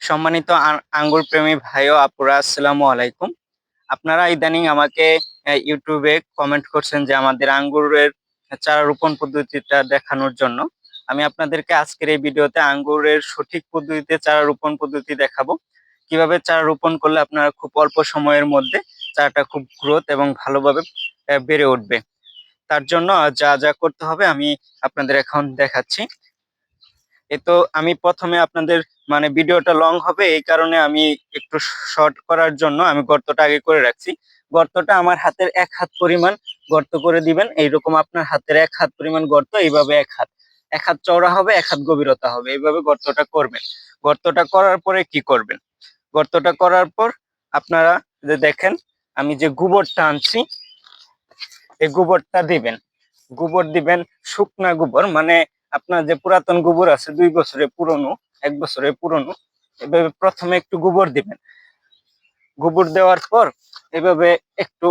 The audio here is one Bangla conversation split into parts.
সম্মানিত আঙ্গুর প্রেমী ভাই ও আপুরা, আসসালামু আলাইকুম। আপনারা ইদানিং আমাকে ইউটিউবে কমেন্ট করছেন যে আমাদের আঙ্গুরের চারা রোপণ পদ্ধতিটা দেখানোর জন্য। আমি আপনাদেরকে আজকের এই ভিডিওতে আঙ্গুরের সঠিক পদ্ধতিতে চারা রোপণ পদ্ধতি দেখাবো। কীভাবে চারা রোপণ করলে আপনারা খুব অল্প সময়ের মধ্যে চারাটা খুব গ্রোথ এবং ভালোভাবে বেড়ে উঠবে। তার জন্য যা যা করতে হবে আমি আপনাদের এখন দেখাচ্ছি। এ তো আমি প্রথমে আপনাদের মানে ভিডিওটা লং হবে, এই কারণে আমি একটু শর্ট করার জন্য আমি গর্তটা আগে করে রাখছি। গর্তটা আমার হাতের এক হাত পরিমাণ গর্ত করে দিবেন। এইরকম আপনার হাতের এক হাত পরিমাণ গর্ত, এইভাবে এক হাত। এক হাত চওড়া হবে, এক হাত গভীরতা হবে। এইভাবে গর্তটা করবেন। গর্তটা করার পরে কি করবেন? গর্তটা করার পর আপনারা যে দেখেন, আমি যে গোবরটা আনছি, এই গোবরটা দিবেন। গোবর দিবেন শুকনা গোবর মানে আপনার যে পুরাতন গোবর আছে দুই বছরে পুরনো, এক বছরে পুরনো, এভাবে প্রথমে একটু গোবর দিবেন। গোবর দেওয়ার পর এভাবে একটু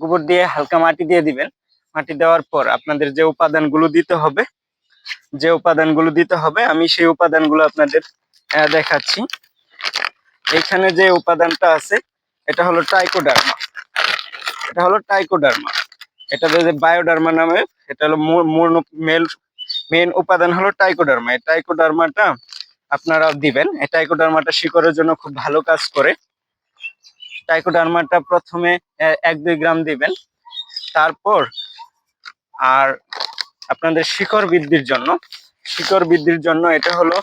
গোবর দিয়ে হালকা মাটি দিয়ে দিবেন। মাটি দেওয়ার পর আপনাদের যে উপাদানগুলো দিতে হবে, যে উপাদানগুলো দিতে হবে, আমি সেই উপাদানগুলো আপনাদের দেখাচ্ছি। এখানে যে উপাদানটা আছে, এটা হলো টাইকোডার্মা এটা হলো টাইকোডার্মা এটা যে বায়োডার্মা নামে, এটা হলো মেল মেন উপাদান হলো টাইকোডার্মা। এই টাইকোডার্মাটা আপনারা দিবেন। এই টাইকোডার্মাটা শিকড়ের জন্য খুব ভালো কাজ করে। টাইকোডার্মাটা প্রথমে এক, দুই গ্রাম দিবেন। তারপর আর আপনাদের শিকড় বৃদ্ধির জন্য, শিকড় বৃদ্ধির জন্য এটা হলো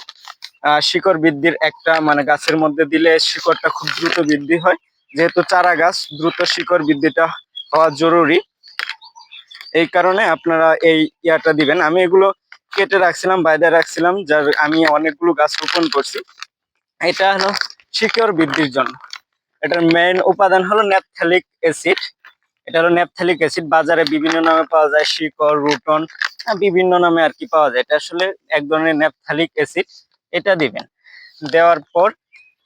শিকড় বৃদ্ধির একটা মানে গাছের মধ্যে দিলে শিকড়টা খুব দ্রুত বৃদ্ধি হয়। যেহেতু চারা গাছ, দ্রুত শিকড় বৃদ্ধিটা হওয়া জরুরি। এই কারণে আপনারা এই ইয়াটা দিবেন। আমি এগুলো কেটে রাখছিলাম, বাইরে রাখছিলাম, যার আমি অনেকগুলো গাছ রোপণ করছি। এটা হলো শিকড় বৃদ্ধির জন্য। এটার মেইন উপাদান হলো ন্যাপথ্যালিক অ্যাসিড এটা হলো ন্যাপথ্যালিক অ্যাসিড বাজারে বিভিন্ন নামে পাওয়া যায়, শিকড়, রুটন বিভিন্ন নামে আর কি পাওয়া যায়। এটা আসলে এক ধরনের ন্যাপথ্যালিক অ্যাসিড এটা দিবেন। দেওয়ার পর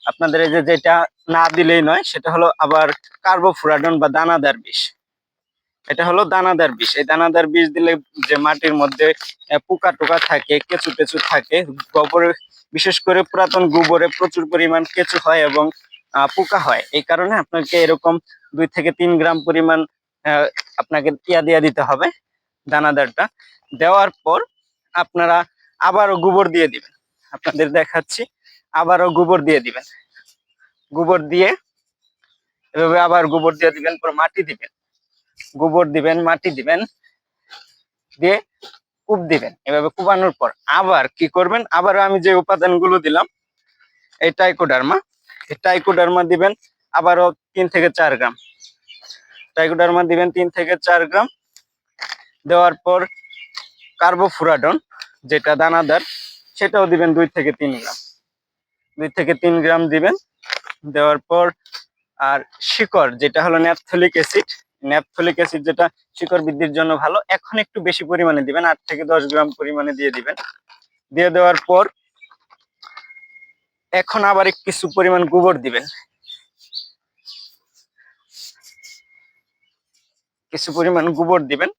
আপনাদের এই যে যেটা না দিলেই নয়, সেটা হলো আবার কার্বোফুরাডন বা দানাদার বিষ। এটা হলো দানাদার বিষ। এই দানাদার বিষ দিলে যে মাটির মধ্যে পোকা টোকা থাকে, কেঁচু টেচু থাকে, গোবরে, বিশেষ করে পুরাতন গোবরে প্রচুর পরিমাণ কেঁচু হয় এবং পোকা হয়। এই কারণে আপনাকে এরকম দুই থেকে তিন গ্রাম পরিমাণ আপনাকে টিয়া দিয়ে দিতে হবে দানাদারটা। দেওয়ার পর আপনারা আবারও গোবর দিয়ে দিবেন। আপনাদের দেখাচ্ছি, আবারও গোবর দিয়ে দিবেন। গোবর দিয়ে এভাবে আবার গোবর দিয়ে দিবেন, পর মাটি দিবেন। গোবর দিবেন, মাটি দিবেন, দিয়ে কূপ দিবেন। এভাবে কুবানোর পর আবার কি করবেন? আবারও আমি যে উপাদানগুলো দিলাম, এই টাইকোডার্মা এই টাইকোডার্মা দিবেন আবারও তিন থেকে চার গ্রাম। টাইকোডার্মা দিবেন তিন থেকে চার গ্রাম। দেওয়ার পর কার্বোফুরাডন, যেটা দানাদার, সেটাও দিবেন দুই থেকে তিন গ্রাম। দুই থেকে তিন গ্রাম দিবেন। দেওয়ার পর আর শিকড়, যেটা হলো ন্যাপথলিক অ্যাসিড ন্যাপথলিক অ্যাসিড যেটা, শিকড় বৃদ্ধির জন্য ভালো। এখন একটু বেশি পরিমাণে দিবেন, আট থেকে দশ গ্রাম পরিমাণে দিয়ে দিবেন। দিয়ে দেওয়ার পর এখন আবার কিছু পরিমাণ গোবর দিবেন। কিছু পরিমাণ গোবর দিবেন।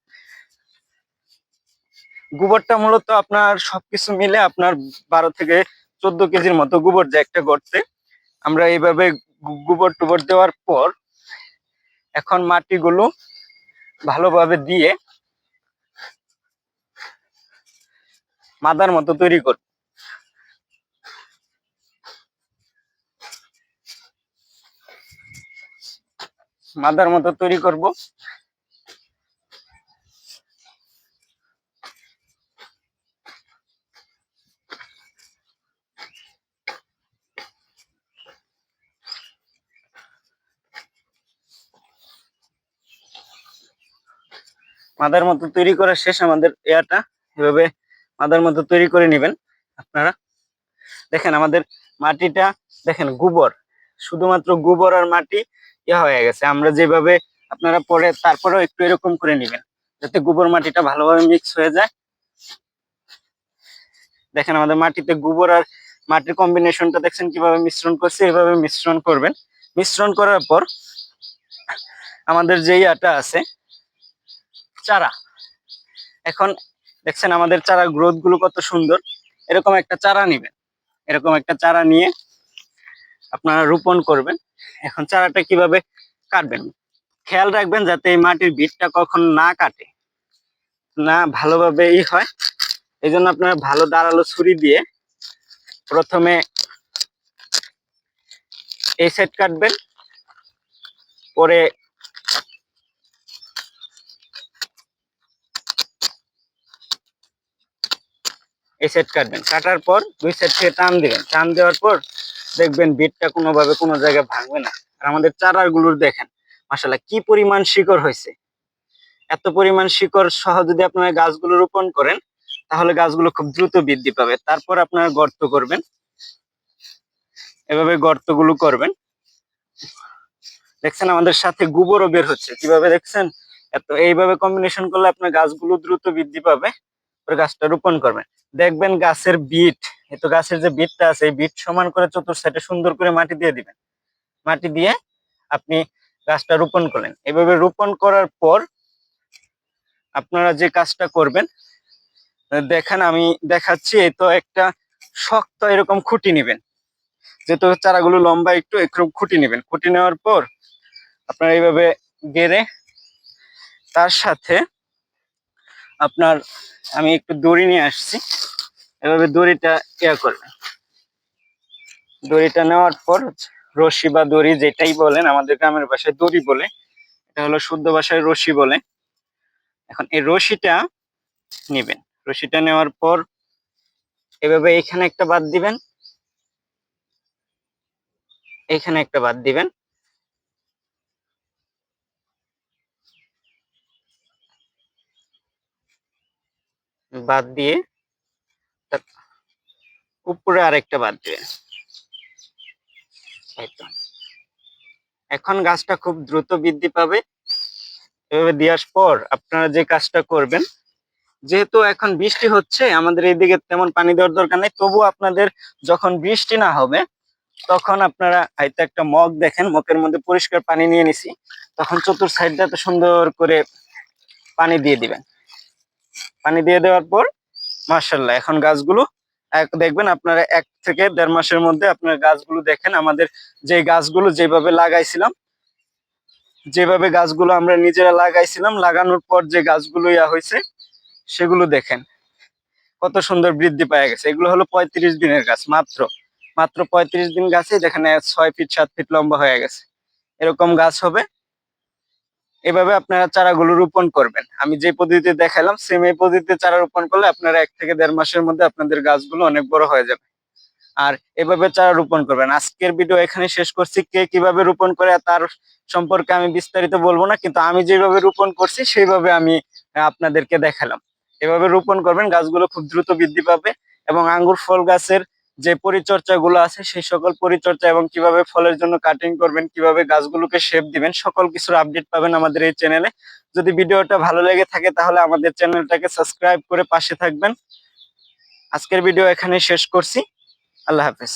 গোবরটা মূলত আপনার সবকিছু মিলে আপনার বারো থেকে চোদ্দ কেজির মতো গোবর যায় একটা গর্তে, আমরা এইভাবে গোবর টোবর দেওয়ার পর এখন মাটিগুলো ভালোভাবে দিয়ে মাদার মতো তৈরি করব মাদার মতো তৈরি করব। মাদার মতো তৈরি করা শেষ আমাদের এয়াটা এভাবে মাদার মতো তৈরি করে নেবেন আপনারা। দেখেন আমাদের মাটিটা, দেখেন গোবর। শুধুমাত্র গোবর আর মাটি ইয়া হয়ে গেছে। আমরা যেভাবে আপনারা পরে, তারপরেও একটু এরকম করে নেবেন, যাতে গোবর মাটিটা ভালোভাবে মিক্স হয়ে যায়। দেখেন আমাদের মাটিতে গোবর আর মাটির কম্বিনেশনটা দেখছেন কীভাবে মিশ্রণ করছে, এভাবে মিশ্রণ করবেন। মিশ্রণ করার পর আমাদের যে ইয়াটা আছে চারা। এখন দেখছেন আমাদের চারা গ্রোথগুলো কত সুন্দর। এরকম একটা চারা নেবেন। এরকম একটা চারা নিয়ে আপনারা রোপণ করবেন। এখন চারাটা কীভাবে কাটবেন? খেয়াল রাখবেন যাতে এই মাটির বীজটা কখন না কাটে, না ভালোভাবে ই হয়। এই জন্য আপনারা ভালো দাঁড়াল ছুরি দিয়ে প্রথমে এই সাইড কাটবেন। পরে এই সাইড কাটবেন কাটার পর দুই সাইড থেকে টান দিবেন। টান দেওয়ার পর দেখবেন বিটটা কোনোভাবে কোনো জায়গায় ভাঙবে না। আর আমাদের চারাগুলোর দেখেন মাসাল্লাহ কি পরিমাণ শিকড় হয়েছে। এত পরিমাণ শিকড় সহ যদি আপনারা গাছগুলো রোপণ করেন, তাহলে গাছগুলো খুব দ্রুত বৃদ্ধি পাবে। তারপর আপনারা গর্ত করবেন। এভাবে গর্তগুলো করবেন। দেখছেন আমাদের সাথে গোবরও বের হচ্ছে। কীভাবে দেখছেন? এত এইভাবে কম্বিনেশন করলে আপনার গাছগুলো দ্রুত বৃদ্ধি পাবে। পরে গাছটা রোপণ করবেন। দেখবেন গাছের বিট এই তো গাছের যে বিটটা আছে, এই বিট সমান করে চতুর সাইডে সুন্দর করে মাটি দিয়ে দিবেন। মাটি দিয়ে আপনি গাছটা রোপণ করলেন। এভাবে রোপণ করার পর আপনারা যে কাজটা করবেন, দেখেন আমি দেখাচ্ছি এই তো একটা শক্ত এরকম খুঁটি নেবেন। যেহেতু চারাগুলো লম্বা একটু একটু খুঁটি নেবেন। খুঁটি নেওয়ার পর আপনারা এইভাবে গেড়ে তার সাথে আপনার, আমি একটু দড়ি নিয়ে আসছি। এভাবে দড়িটা ইয়া করবেন। দড়িটা নেওয়ার পর রশি বা দড়ি যেটাই বলেন, আমাদের গ্রামের ভাষায় দড়ি বলে, এটা হলো শুদ্ধ ভাষায় রশি বলে। এখন এই রশিটা নেবেন। রশিটা নেওয়ার পর এভাবে এখানে একটা বাদ দিবেন। এখানে একটা বাদ দিবেন। বাদ দিয়ে তার উপরে আরেকটা বাদ তো। এখন গাছটা খুব দ্রুত বৃদ্ধি পাবে। এভাবে দেওয়ার পর আপনারা যে কাজটা করবেন, যেহেতু এখন বৃষ্টি হচ্ছে, আমাদের এইদিকে তেমন পানি দেওয়ার দরকার নেই। তবু আপনাদের যখন বৃষ্টি না হবে, তখন আপনারা হয়তো একটা মগ দেখেন, মগের মধ্যে পরিষ্কার পানি নিয়ে নিছি। তখন চতুর সাইডটাতে সুন্দর করে পানি দিয়ে দিবেন। পানি দিয়ে দেওয়ার পর মার্শাল্লাহ এখন গাছগুলো দেখবেন আপনারা এক থেকে দেড় মাসের মধ্যে আপনার গাছগুলো দেখেন, আমাদের যে গাছগুলো যেভাবে লাগাইছিলাম, যেভাবে গাছগুলো আমরা নিজেরা লাগাইছিলাম, লাগানোর পর যে গাছগুলো ইয়া হয়েছে, সেগুলো দেখেন। কত সুন্দর বৃদ্ধি পাওয়া গেছে। এগুলো হলো পঁয়ত্রিশ দিনের গাছ, মাত্র। মাত্র পঁয়ত্রিশ দিন গাছে, যেখানে ছয় ফিট, সাত ফিট লম্বা হয়ে গেছে। এরকম গাছ হবে এভাবে আপনারা চারাগুলো রোপণ করবেন। আমি যে পদ্ধতিতে দেখালাম সেম এই পদ্ধতিতে চারা রোপণ করলে আপনারা এক থেকে দেড় মাসের মধ্যে আপনাদের গাছগুলো অনেক বড় হয়ে যাবে। আর এভাবে চারা রোপণ করবেন। আজকের ভিডিও এখানে শেষ করছি। কে কীভাবে রোপণ করে তার সম্পর্কে আমি বিস্তারিত বলব না, কিন্তু আমি যেভাবে রোপণ করছি, সেইভাবে আমি আপনাদেরকে দেখালাম। এভাবে রোপণ করবেন, গাছগুলো খুব দ্রুত বৃদ্ধি পাবে এবং আঙ্গুর, ফল গাছের যে পরিচর্যা গুলো আছে সেই সকল পরিচর্যা এবং কীভাবে ফলের জন্য কাটিং করবেন, কীভাবে গাছগুলোকে শেপ দিবেন, সকল কিছুর আপডেট পাবেন আমাদের এই চ্যানেলে যদি ভিডিওটা ভালো লেগে থাকে তাহলে আমাদের চ্যানেলটাকে সাবস্ক্রাইব করে পাশে থাকবেন। আজকের ভিডিও এখানে শেষ করছি। আল্লাহ হাফেজ।